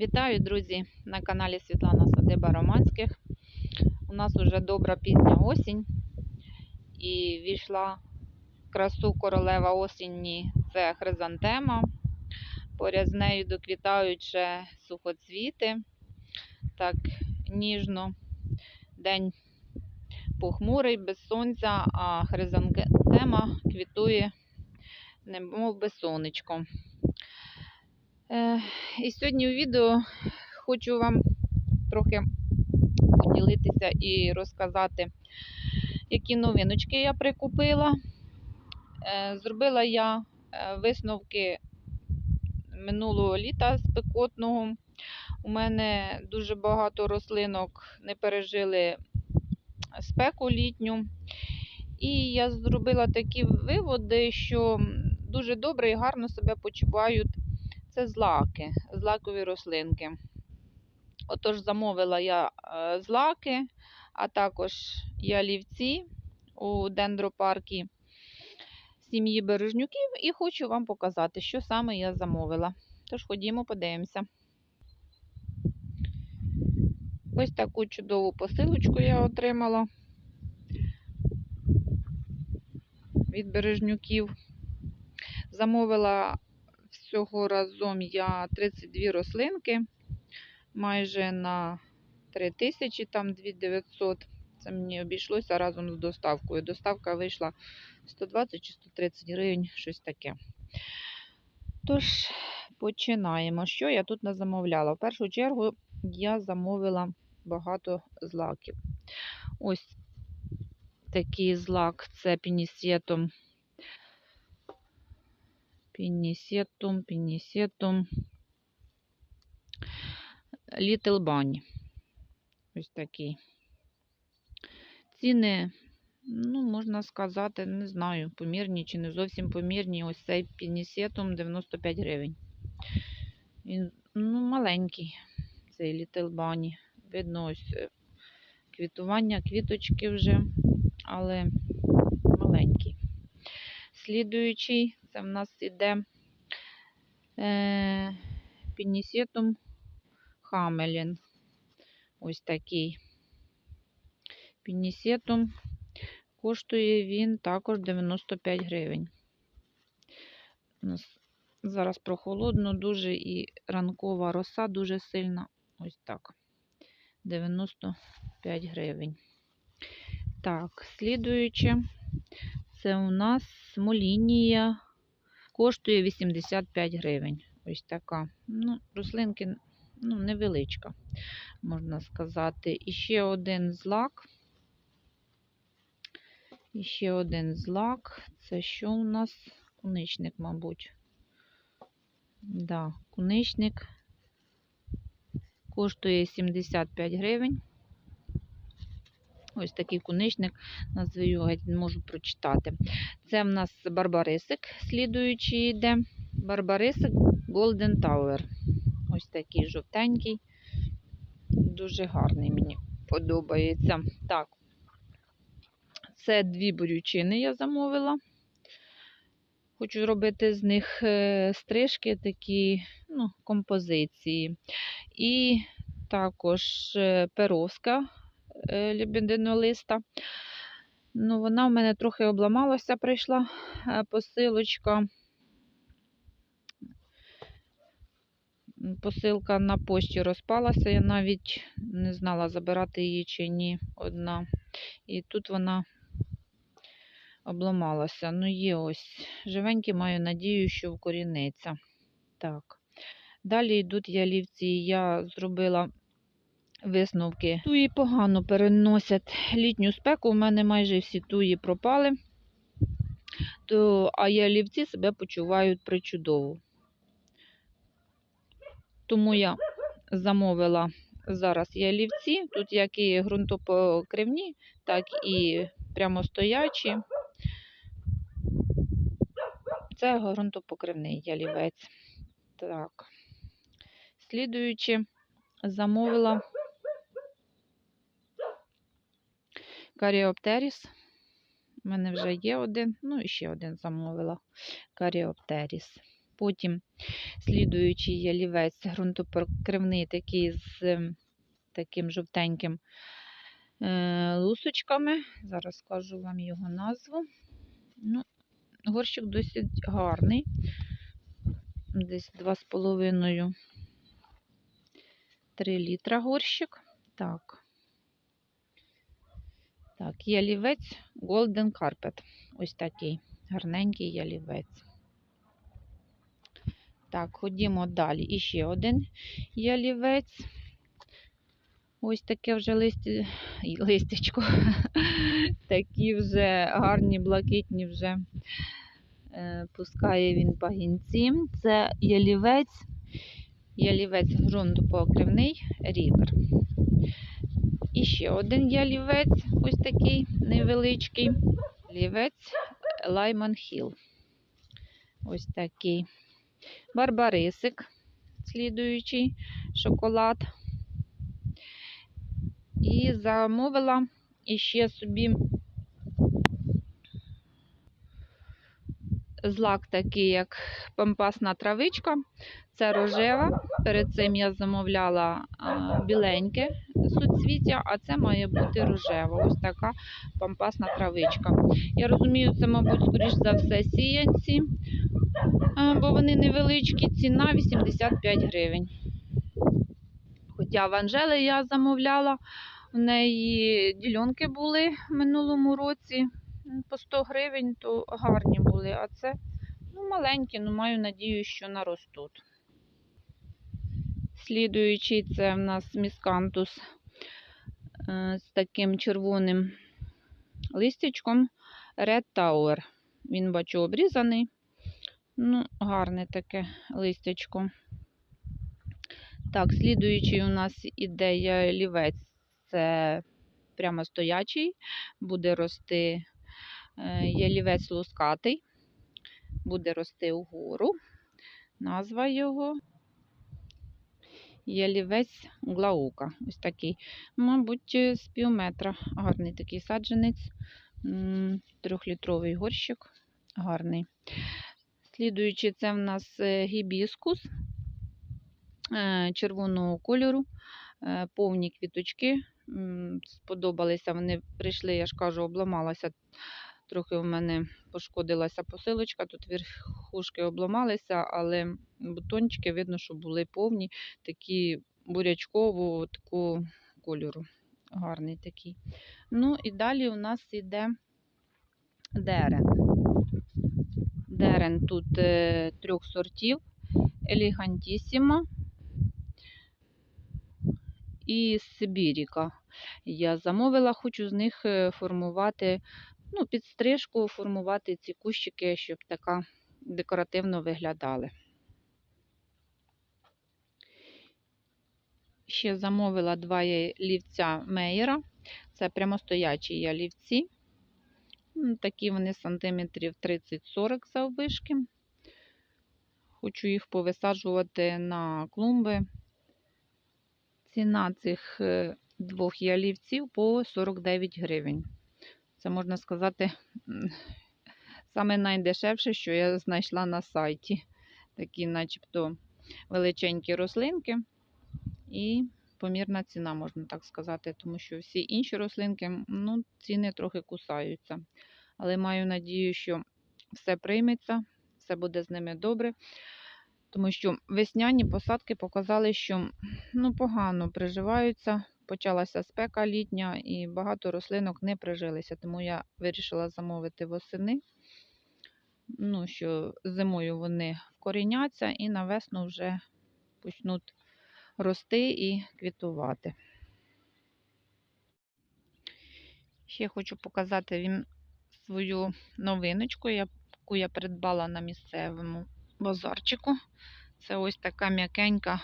Вітаю, друзі, на каналі Світлана Садиба Романських. У нас уже добра пізня осінь і війшла красу королева осінні це хризантема. Поряд з нею доквітають ще сухоцвіти. Так ніжно. День похмурий, без сонця, а хризантема квітує, немов би сонечко. Е, І сьогодні у відео хочу вам трохи поділитися і розказати, які новиночки я прикупила. Е, Зробила я е, висновки минулого літа спекотного. У мене дуже багато рослинок не пережили спеку літню. І я зробила такі виводи, що дуже добре і гарно себе почувають це злаки, злакові рослинки. Отож, замовила я е, злаки, а також ялівці у дендропаркі сім'ї бережнюків і хочу вам показати, що саме я замовила. Тож ходімо, подивимося. Ось таку чудову посилочку я отримала від бережнюків. Замовила всього разом я 32 рослинки, майже на 3000, там 2900. Це мені обійшлося разом з доставкою. Доставка вийшла 120 чи 130 гривень, щось таке. Тож, починаємо. Що я тут не замовляла? В першу чергу я замовила багато злаків. Ось такий злак це пінісетом Пінісетум, пінісетум. Little Bunny. Ось такий. Ціни, ну, можна сказати, не знаю, помірні чи не зовсім помірні. Ось цей пінісетум 95 гривень. Він ну, маленький, цей Little Bunny. Видно, ось е, квітування, квіточки вже, але маленький. Слідуючий, це в нас іде е, пінісетум Хамелін. Ось такий. Пінісетум. Коштує він також 95 гривень. У нас зараз прохолодно, дуже і ранкова роса дуже сильна. Ось так. 95 гривень. Так, слідуюче. Це у нас смолінія. Коштує 85 гривень. Ось така. Ну, рослинки ну, невеличка, можна сказати. І ще один злак. І ще один злак. Це що у нас? Куничник, мабуть. Да, куничник коштує 75 гривень. Ось такий куничник, назву його можу прочитати. Це в нас барбарисик, слідуючий йде. Барбарисик Golden Tower. Ось такий жовтенький. Дуже гарний, мені подобається. Так, це дві борючини я замовила. Хочу робити з них е, стрижки, такі ну, композиції. І також е, перовська лебединолиста. Ну, вона в мене трохи обламалася, прийшла е, посилочка. Посилка на пошті розпалася, я навіть не знала, забирати її чи ні одна. І тут вона обламалася. Ну, є ось живенькі, маю надію, що вкоріниться. Так. Далі йдуть ялівці. Я зробила висновки. Туї погано переносять літню спеку. У мене майже всі туї пропали, то, а ялівці себе почувають причудово. Тому я замовила зараз ялівці. Тут як і ґрунтопокривні, так і прямостоячі. Це ґрунтопокривний ялівець. Так. Слідуючи, замовила Каріоптеріс. У мене вже є один, ну і ще один замовила Каріоптеріс. Потім слідуючий ялівець ґрунтопокривний, такий з ем, таким жовтеньким е, лусочками. Зараз скажу вам його назву. Ну, горщик досить гарний. Десь 2,5 3 літра горщик. Так. Так, ялівець Golden Carpet. Ось такий гарненький ялівець. Так, ходімо далі. І ще один ялівець. Ось таке вже листі... листячко. Такі вже гарні, блакитні вже е, пускає він пагінці. Це ялівець, ялівець ґрунтопокривний рівер. І ще один ялівець, ось такий невеличкий. Лівець Лайман Хіл. Ось такий. Барбарисик, слідуючий шоколад. І замовила іще собі злак такий, як пампасна травичка. Це рожева. Перед цим я замовляла біленьке суцвіття, а це має бути рожева. Ось така пампасна травичка. Я розумію, це, мабуть, скоріш за все, сіянці, бо вони невеличкі, ціна 85 гривень. Хоча в Анжели я замовляла, у неї ділянки були в минулому році по 100 гривень, то гарні були. А це ну, маленькі, ну маю надію, що наростуть. Слідуючий це в нас міскантус е, з таким червоним листячком Red Tower. Він, бачу, обрізаний. Ну, гарне таке листячко. Так, слідуючий у нас іде ялівець. Це прямо стоячий, буде рости ялівець лускатий, буде рости угору. Назва його ялівець глаука. Ось такий. Мабуть, е, з пів метра. Гарний такий саджанець. Трьохлітровий горщик. Гарний. Слідуючи, це в нас е, гібіскус е, червоного кольору, е, повні квіточки. Сподобалися. Вони прийшли, я ж кажу, обламалася. Трохи у мене пошкодилася посилочка, тут верхушки обламалися, але бутончики видно, що були повні, такі бурячкового такого кольору. Гарний такий. Ну і далі у нас йде дерен. Дерен тут е, трьох сортів. Елегантісіма і Сибіріка. Я замовила, хочу з них е, формувати, ну, під стрижку формувати ці кущики, щоб така декоративно виглядали. Ще замовила два ялівця Мейера. Це прямостоячі ялівці. Такі вони сантиметрів 30-40 заввишки. Хочу їх повисаджувати на клумби. Ціна цих е, двох ялівців по 49 гривень. Це можна сказати саме найдешевше, що я знайшла на сайті. Такі, начебто, величенькі рослинки і помірна ціна, можна так сказати, тому що всі інші рослинки, ну, ціни трохи кусаються. Але маю надію, що все прийметься, все буде з ними добре. Тому що весняні посадки показали, що ну, погано приживаються. Почалася спека літня і багато рослинок не прижилися. Тому я вирішила замовити восени. Ну, що зимою вони вкоріняться і на весну вже почнуть рости і квітувати. Ще хочу показати вам свою новиночку, яку я придбала на місцевому базарчику. Це ось така м'якенька,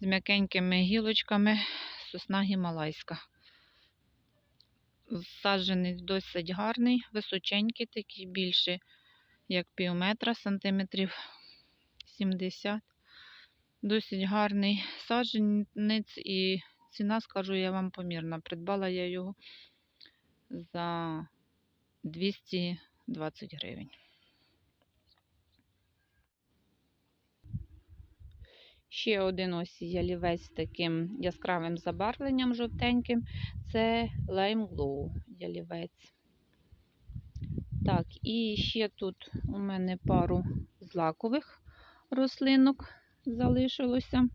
з м'якенькими гілочками сосна гімалайська. Саджений досить гарний, височенький, такий більше, як пів метра, сантиметрів 70. Досить гарний саджанець і ціна, скажу я вам, помірна. Придбала я його за 220 гривень. Ще один ось ялівець з таким яскравим забарвленням жовтеньким. Це Lime Glow ялівець. Так, і ще тут у мене пару злакових рослинок залишилося.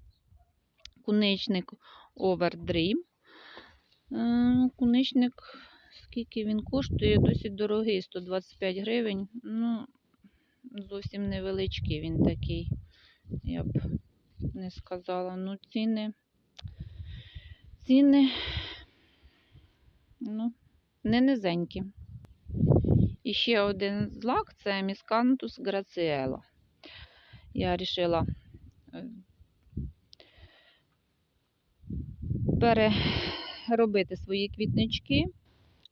Куничник Overdream. Е, Куничник, скільки він коштує, досить дорогий, 125 гривень. Ну, зовсім невеличкий він такий, я б не сказала. Ну, ціни. Ціни, ну, не низенькі. І ще один злак це Міскантус Граціело. Я вирішила переробити свої квітнички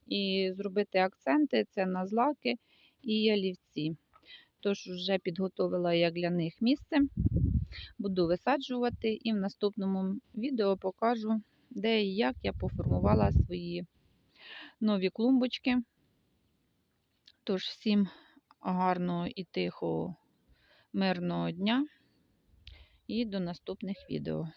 і зробити акценти це на злаки і ялівці. Тож вже підготовила я для них місце. Буду висаджувати і в наступному відео покажу, де і як я поформувала свої нові клумбочки. Тож всім гарного і тихого, мирного дня і до наступних відео.